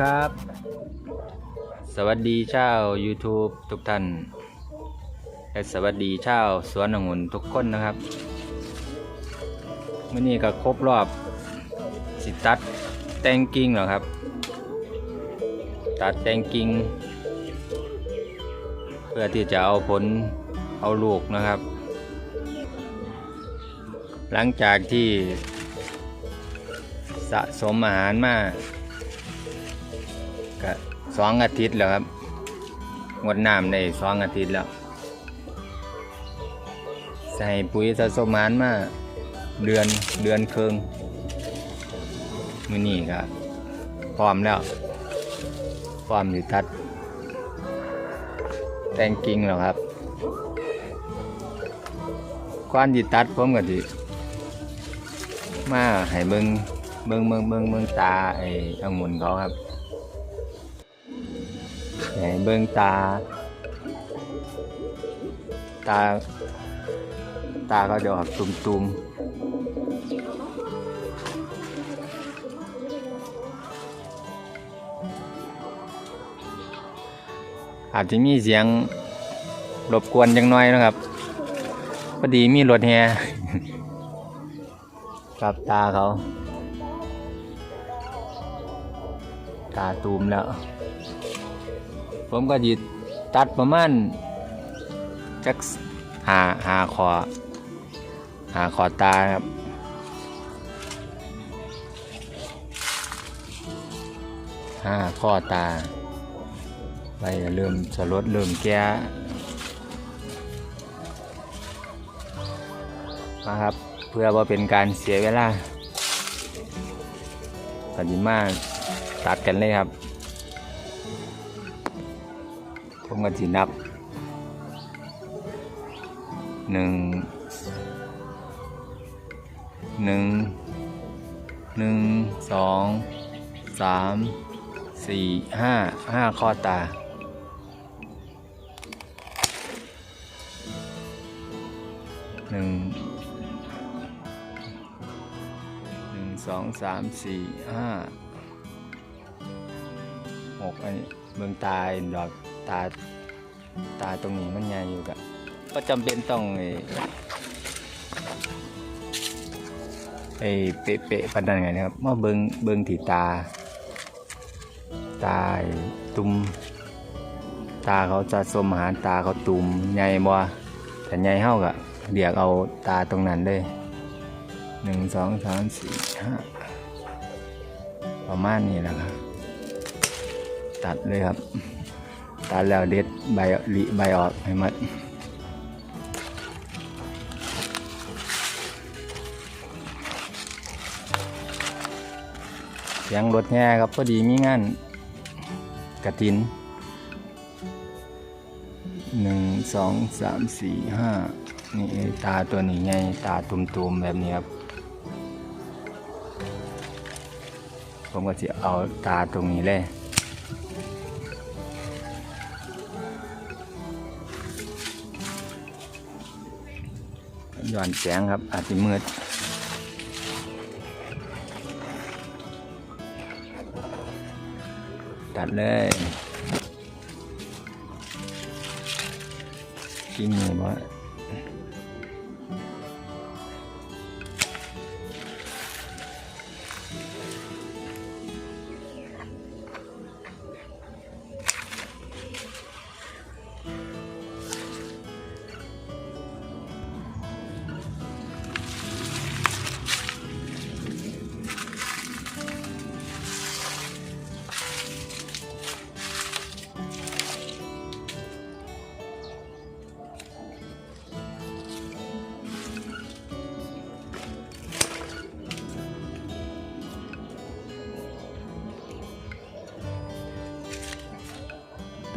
ครับ สวัสดีชาว YouTube ทุกท่านและสวัสดีชาวสวนองุ่นทุกคนนะครับมื่อนี้ก็ครบรอบสิตัดแตงกิ่งแล้วครับ ตัดแตงกิ่งเพื่อที่จะเอาผลเอาลูกนะครับ หลังจากที่สะสมอาหารมาก สองอาทิตย์แล้วครับงดน้ำในสองอาทิตย์แล้ว ใส่ปุ๋ยสะสมาหารมาเดือนเดือนครึ่งมือนี้ก็พร้อมแล้วพร้อมอยู่ตัด แตงกิ่งแล้วครับก่อนที่ตัดผมก็สิมาให้เบิงเบิงเบิงเบิงเบิงตาไอ้องุ่นเขาครับ ให้เบิ่งตา ตา ตาเขาจะออกตุ่มๆ อาจจะมีเสียงรบกวนจังน้อยนะครับพอดีมีรถแฮกับตาเขา ตาตูมแล้ว ผมก็จิตัดประมาณจักหาหาคอหาคอตาครับห้าข้อตาไปเริ่มสลดเริ่มแก่มาครับเพื่อว่าเป็นการเสียเวลาปฏิมาตัดกันเลยครับ ผมก็จีนับหนึ่งหนึ่งหนึ่งสองสามสี่ห้าห้าข้อตา หนึ่งหนึ่งสองสามสี่ห้าหกอันนี้เบื้องตาเห็นดอก ตาตาตรงนี้มันใหญ่อยู่กะก็จำเป็นต้องไอ้ไอ้เป๊ะๆปันนันไงนะครับมาเบิงเบิงที่ตา ตาตุ่มตาเขาจะสมอาหารตาเขาตุ่มใหญ่บ่แต่ใหญ่เท่ากับเรียกเอาตาตรงนั้นเลยหนึ่งสองสามสี่ห้าประมาณนี้แหละครับตัดเลยครับ ตัดแล้วเด็ดใบลิใบออกให้มัดเสียงรถแห่ครับพอดีมีงานกระตินหนึ่งสองสามสี่ห้านี่ตาตัวนี้ไงตาตุ่มๆแบบนี้ครับผมก็จะเอาตาตรงนี้เลย ย้อนแสงครับ อาจจะมืดตัดเลยกินนี่บ่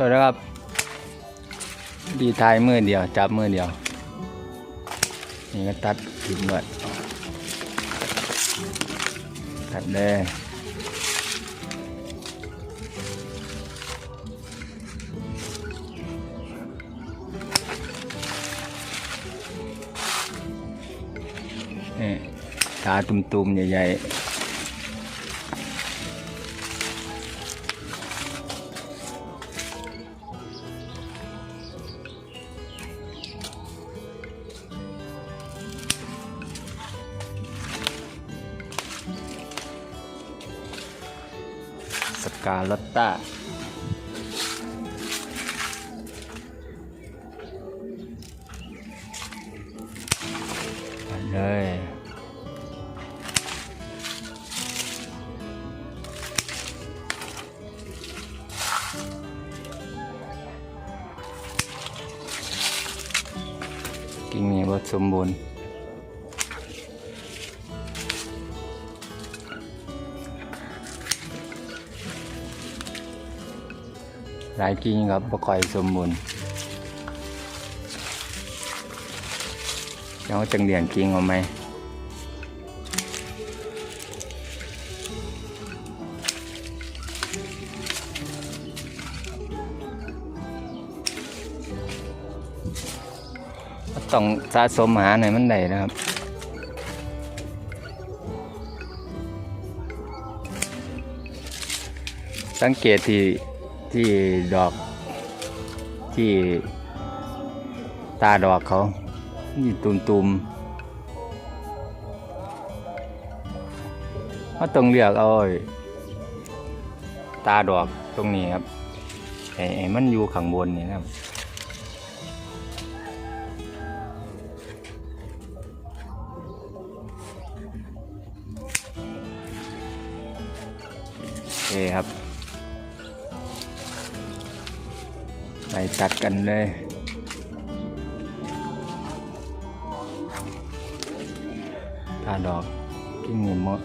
ตัวนะครับ ดีทายมือเดียว จับมือเดียว นี่ก็ตัดผิดหมดตัดเลยนี่ตาตุ่มๆใหญ่ๆาลอตต้าไปเหลายกิ่งครับบ่ค่อยสมบูรณ์แล้วจังเดียนกิ่งเอาไหมต้องสะสมหาหน่อยมันได้นะครับสังเกตที่ ที่ดอกที่ตาดอกเขานี่ตุมตุมๆเขาต้องเลือกเอาตาดอกตรงนี้ครับไอ้ไอ้มันอยู่ข้างบนนี่นะครับโอเคครับ ไปตัดกันเลยถ้าดอกกิ่งนี่หมด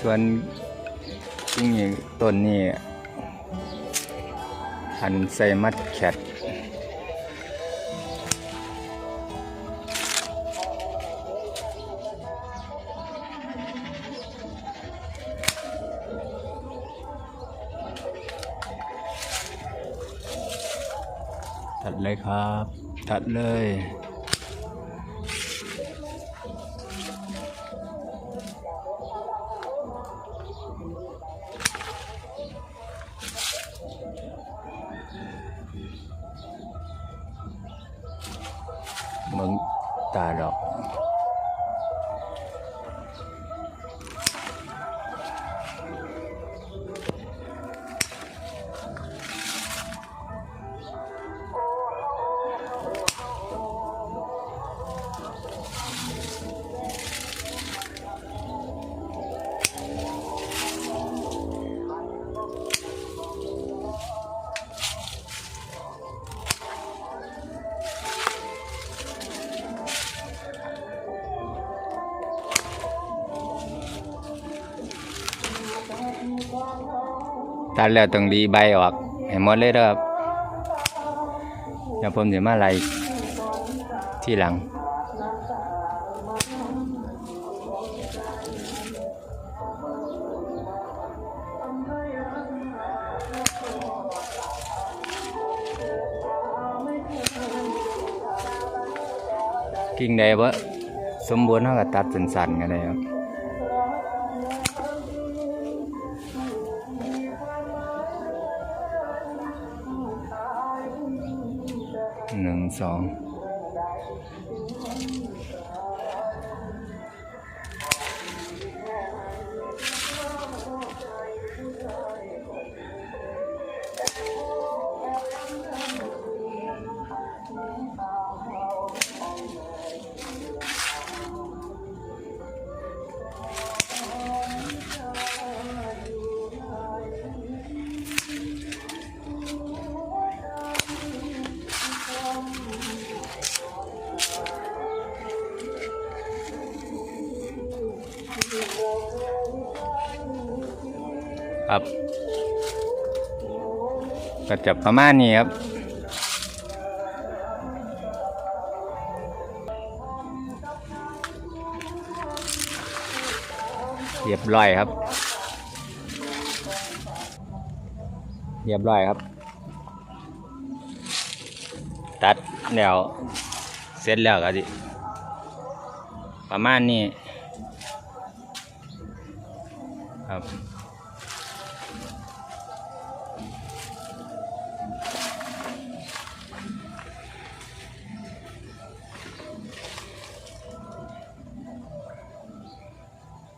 ส่วนที่นี่ต้นนี้อันไซมัดแคทตัดเลยครับตัดเลย ตัดแล้วต้องรีใบออกให้หมดเลยเด้อครับเดี๋ยวผมจะมาไล่ที่หลังกิ่งใดบ่สมบูรณ์เท่ากับตัดสันๆกันเลยครับ หนึ่ ครับ ก็จะประมาณนี้ครับเรียบร้อยครับ เรียบร้อยครับ ตัดแล้วเสร็จแล้วก็ดิประมาณนี้ครับ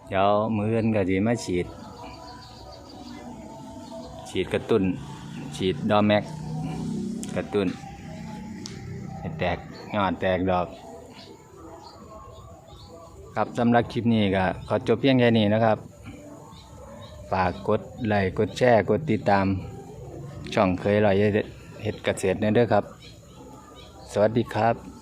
เดี๋ยวมือเอนก็จะมาฉีด ฉีดกระตุ้น ฉีดดอแม็กกระตุ้นแตกยอดแตกดอก ครับสำหรับคลิปนี้ก็ขอจบเพียงแค่นี้นะครับ ฝากกดไลค์กดแชร์กดติดตาม ช่องเคยลอยเฮ็ดเกษตรเนด้อครับ สวัสดีครับ